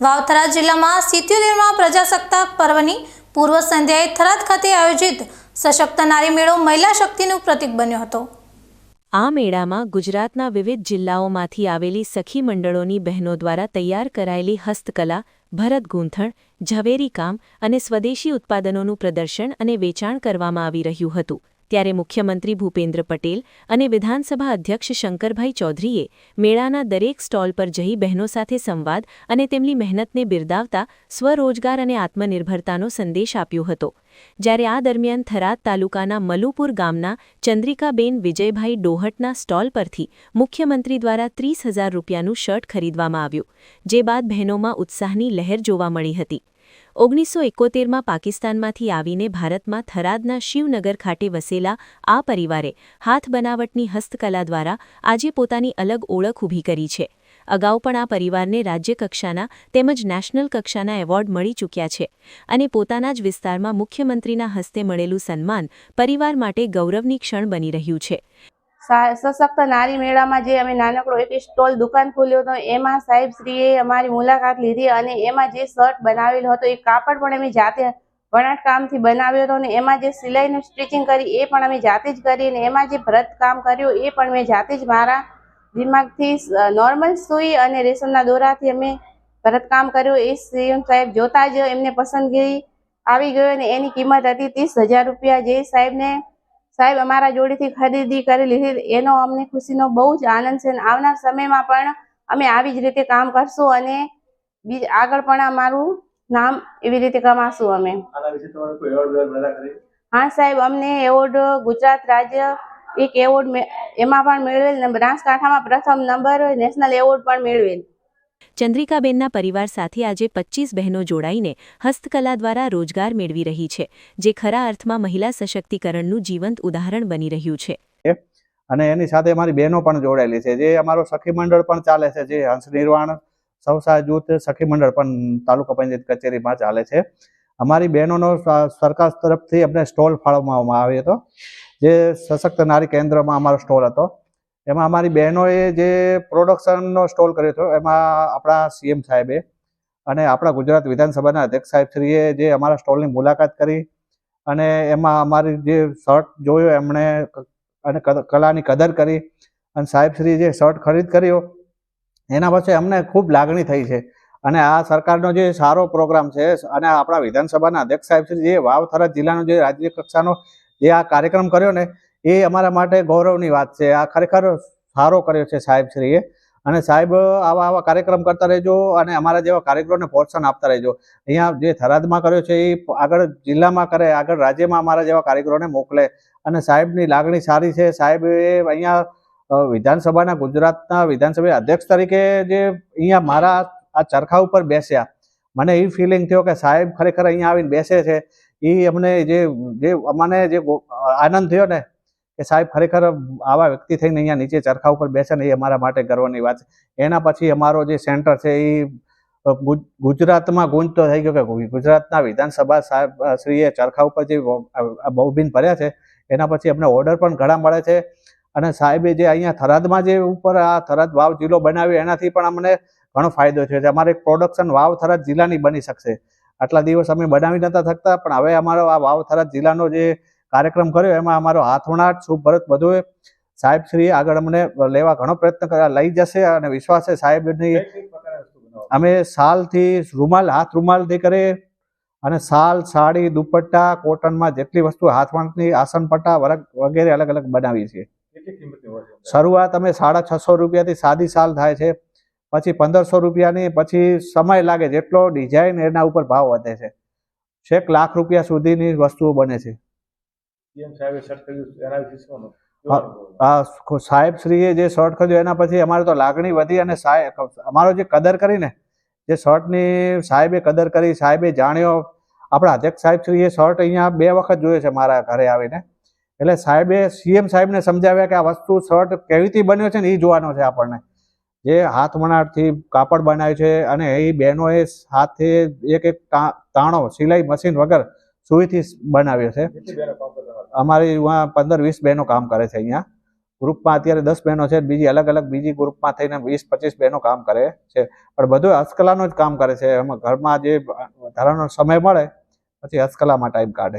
વાવથરા જિલ્લામાં સિત્યોતેરમાં પ્રજાસત્તાક પર્વની પૂર્વ સંધ્યાએ થરાદ ખાતે આયોજિત સશક્ત નારી મેળો મહિલા શક્તિનું પ્રતીક બન્યો હતો. આ મેળામાં ગુજરાતના વિવિધ જિલ્લાઓમાંથી આવેલી સખી મંડળોની બહેનો દ્વારા તૈયાર કરાયેલી હસ્તકલા, ભરત ગૂંથણ, ઝવેરી કામ અને સ્વદેશી ઉત્પાદનોનું પ્રદર્શન અને વેચાણ કરવામાં આવી રહ્યું હતું. ત્યારે મુખ્યમંત્રી ભૂપેન્દ્ર પટેલ અને વિધાનસભા અધ્યક્ષ શંકરભાઈ ચૌધરીએ મેળાના દરેક સ્ટોલ પર જઈ બહેનો સાથે સંવાદ અને તેમની મહેનતને બિરદાવતા સ્વરોજગાર અને આત્મનિર્ભરતાનો સંદેશ આપ્યો હતો. જ્યારે આ દરમિયાન થરાદ તાલુકાના મલુપુર ગામના ચંદ્રિકાબેન વિજયભાઈ ડોહટના સ્ટોલ પરથી મુખ્યમંત્રી દ્વારા ત્રીસ હજાર રૂપિયાનું શર્ટ ખરીદવામાં આવ્યું, જે બાદ બહેનોમાં ઉત્સાહની લહેર જોવા મળી હતી. ઓગણીસો એકોતેરમાં પાકિસ્તાનમાંથી આવીને ભારતમાં થરાદના શિવનગર ખાતે વસેલા આ પરિવારે હાથ બનાવટની હસ્તકલા દ્વારા આજે પોતાની અલગ ઓળખ ઊભી કરી છે. અગાઉ પણ આ પરિવારને રાજ્યકક્ષાના તેમજ નેશનલ કક્ષાના એવોર્ડ મળી ચૂક્યા છે અને પોતાના જ વિસ્તારમાં મુખ્યમંત્રીના હસ્તે મળેલું સન્માન પરિવાર માટે ગૌરવની ક્ષણ બની રહ્યું છે. સશક્ત નારી મેળામાં જે અમે નાનકડો એક સ્ટોલ દુકાન ખોલ્યો હતો, એમાં સાહેબ શ્રીએ અમારી મુલાકાત લીધી અને એમાં જે શર્ટ બનાવેલો હતો, એ કાપડ પણ અમે જાતે વણાટ કામથી બનાવ્યો હતો અને એમાં જે સિલાઈનું સ્ટિચિંગ કરી, એ પણ અમે જાતે જ કરી અને એમાં જે ભરત કામ કર્યું, એ પણ મેં જાતે જ મારા દિમાગથી નોર્મલ સુઈ અને રેશમના દોરાથી અમે ભરતકામ કર્યું. એ સીએમ સાહેબ જોતા જ એમને પસંદગી આવી ગયો અને એની કિંમત હતી ત્રીસ હજાર રૂપિયા. જે સાહેબને સાહેબ અમારા જોડેથી ખરીદી કરી લીધી. એનો અમને ખુશીનો બહુ જ આનંદ છે અને આવનાર સમયમાં પણ અમે આવી જ રીતે કામ કરશું અને બીજ આગળ પણ અમારું નામ એવી રીતે કમાશું અમે. હા સાહેબ અમને એવોર્ડ ગુજરાત રાજ્ય એક એવોર્ડ એમાં પણ મેળવેલ બનાસકાંઠામાં પ્રથમ નંબર નેશનલ એવોર્ડ પણ મેળવેલ. ચંદ્રિકાબેનના પરિવાર સાથે આજે પચ્ચીસ બહેનો જોડાઈને હસ્તકલા દ્વારા રોજગાર મેળવી રહી છે, જે ખરા અર્થમાં મહિલા સશક્તિકરણનું જીવંત ઉદાહરણ બની રહ્યું છે. અને એની સાથે અમારી બહેનો પણ જોડાયેલી છે, જે અમારો સખી મંડળ પણ ચાલે છે, જે હંસ નિર્વાણ સૌસા જૂથ, સખી મંડળ પણ તાલુકા પંચાયત કચેરીમાં ચાલે છે. અમારી બહેનોનો સરકાર તરફથી અમને સ્ટોલ ફાળવવામાં આવ્યો હતો, જે સશક્ત નારી કેન્દ્રમાં અમારો સ્ટોલ હતો. એમાં અમારી બહેનોએ જે પ્રોડક્શનનો સ્ટોલ કર્યો હતો, એમાં આપણા સીએમ સાહેબે અને આપણા ગુજરાત વિધાનસભાના અધ્યક્ષ સાહેબ શ્રીએ જે અમારા સ્ટોલની મુલાકાત કરી અને એમાં અમારી જે શર્ટ જોયો, એમણે અને કલાની કદર કરી અને સાહેબશ્રી જે શર્ટ ખરીદ કર્યો, એના પછી અમને ખૂબ લાગણી થઈ છે. અને આ સરકારનો જે સારો પ્રોગ્રામ છે અને આપણા વિધાનસભાના અધ્યક્ષ સાહેબશ્રી જે વાવથરા જિલ્લાનો જે રાજ્ય કક્ષાનો જે આ કાર્યક્રમ કર્યો ને એ અમારા માટે ગૌરવની વાત છે. આ ખરેખર સારો કર્યો છે સાહેબશ્રીએ અને સાહેબ, આવા આવા કાર્યક્રમ કરતા રહેજો અને અમારા જેવા કાર્યક્રમને પ્રોત્સાહન આપતા રહેજો. અહીંયા જે થરાદમાં કર્યો છે એ આગળ જિલ્લામાં કરે, આગળ રાજ્યમાં અમારા જેવા કાર્યક્રમને મોકલે. અને સાહેબની લાગણી સારી છે. સાહેબ એ અહીંયા વિધાનસભાના ગુજરાતના વિધાનસભા અધ્યક્ષ તરીકે જે અહીંયા મારા આ ચરખા ઉપર બેસ્યા. મને એ ફિલિંગ થયો કે સાહેબ ખરેખર અહીંયા આવીને બેસે છે. એ અમને જે જે, અમને જે આનંદ થયો ને કે સાહેબ, ખરેખર આવા વ્યક્તિ થઈને અહીંયા નીચે ચરખા ઉપર બેસે ને એ અમારા માટે ગર્વની વાત છે. એના પછી અમારો જે સેન્ટર છે એ ગુજરાતમાં ગુંજતો થઈ ગયો કે ગુજરાતના વિધાનસભા સાહેબ શ્રીએ ચરખા ઉપર જે બહુબીન ભર્યા છે, એના પછી અમને ઓર્ડર પણ ઘણા મળે છે અને સાહેબે જે અહીંયા થરાદમાં જે ઉપર આ થરાદ વાવ જિલ્લો બનાવ્યો એનાથી પણ અમને ઘણો ફાયદો થયો છે. અમારે પ્રોડક્શન વાવ થરાદ જિલ્લાની બની શકશે. આટલા દિવસ અમે બનાવી નતા શકતા પણ હવે અમારો આ વાવ થરાદ જિલ્લાનો જે કાર્યક્રમ કર્યો એમાં અમારો હાથવણાટ શુભ ભરત બધું સાહેબ શ્રી આગળ અમને લેવા ઘણો પ્રયત્ન કર્યા. લઈ જશે અને વિશ્વાસ છે સાહેબની અમે શાલથી રૂમાલ હાથ રૂમાલથી કરીએ અને શાલ સાડી દુપટ્ટા કોટનમાં જેટલી વસ્તુ હાથવણની આસન પટ્ટા વરગ વગેરે અલગ અલગ બનાવીએ છીએ. શરૂઆત અમે સાડા છસો રૂપિયાથી સાદી શાલ થાય છે પછી પંદરસો રૂપિયાની પછી સમય લાગે જેટલો ડિઝાઇન એના ઉપર ભાવ વધે છે. છેક લાખ રૂપિયા સુધીની વસ્તુઓ બને છે. સીએમ સાહેબે શર્ટ કર્યું એના વિશે શું હા. અનુભવ? આ સાહેબ શ્રીએ જે શર્ટ ખરીદ્યો એના પછી અમારે તો લાગણી વધી અને સાહેબ અમારો જે કદર કરીને જે શર્ટની સાહેબે કદર કરી સાહેબે જાણ્યો આપણા અધ્યક્ષ સાહેબ શ્રીએ શર્ટ અહીંયા બે વખત જોયો છે મારા ઘરે આવીને એટલે સાહેબે સીએમ સાહેબને સમજાવ્યા કે આ વસ્તુ શર્ટ રીતે બન્યો છે ને એ જોવાનો છે આપણને જે હાથ વણાટથી કાપડ બનાવ્યું છે અને એ બહેનોએ હાથે એક એક તાણો સિલાઈ મશીન વગર સુઈથી બનાવ્યો છે? અમારી અહીંયા પંદર વીસ બહેનો કામ કરે છે અહીંયા. ગ્રુપમાં અત્યારે દસ બહેનો છે બીજી અલગ અલગ બીજી ગ્રુપમાં થઈને વીસ પચીસ બહેનો કામ કરે છે. પણ બધું હસ્તકલાનું જ કામ કરે છે. એમાં ઘરમાં જે ધારાનો સમય મળે પછી હસ્તકલામાં ટાઈમ કાઢે છે.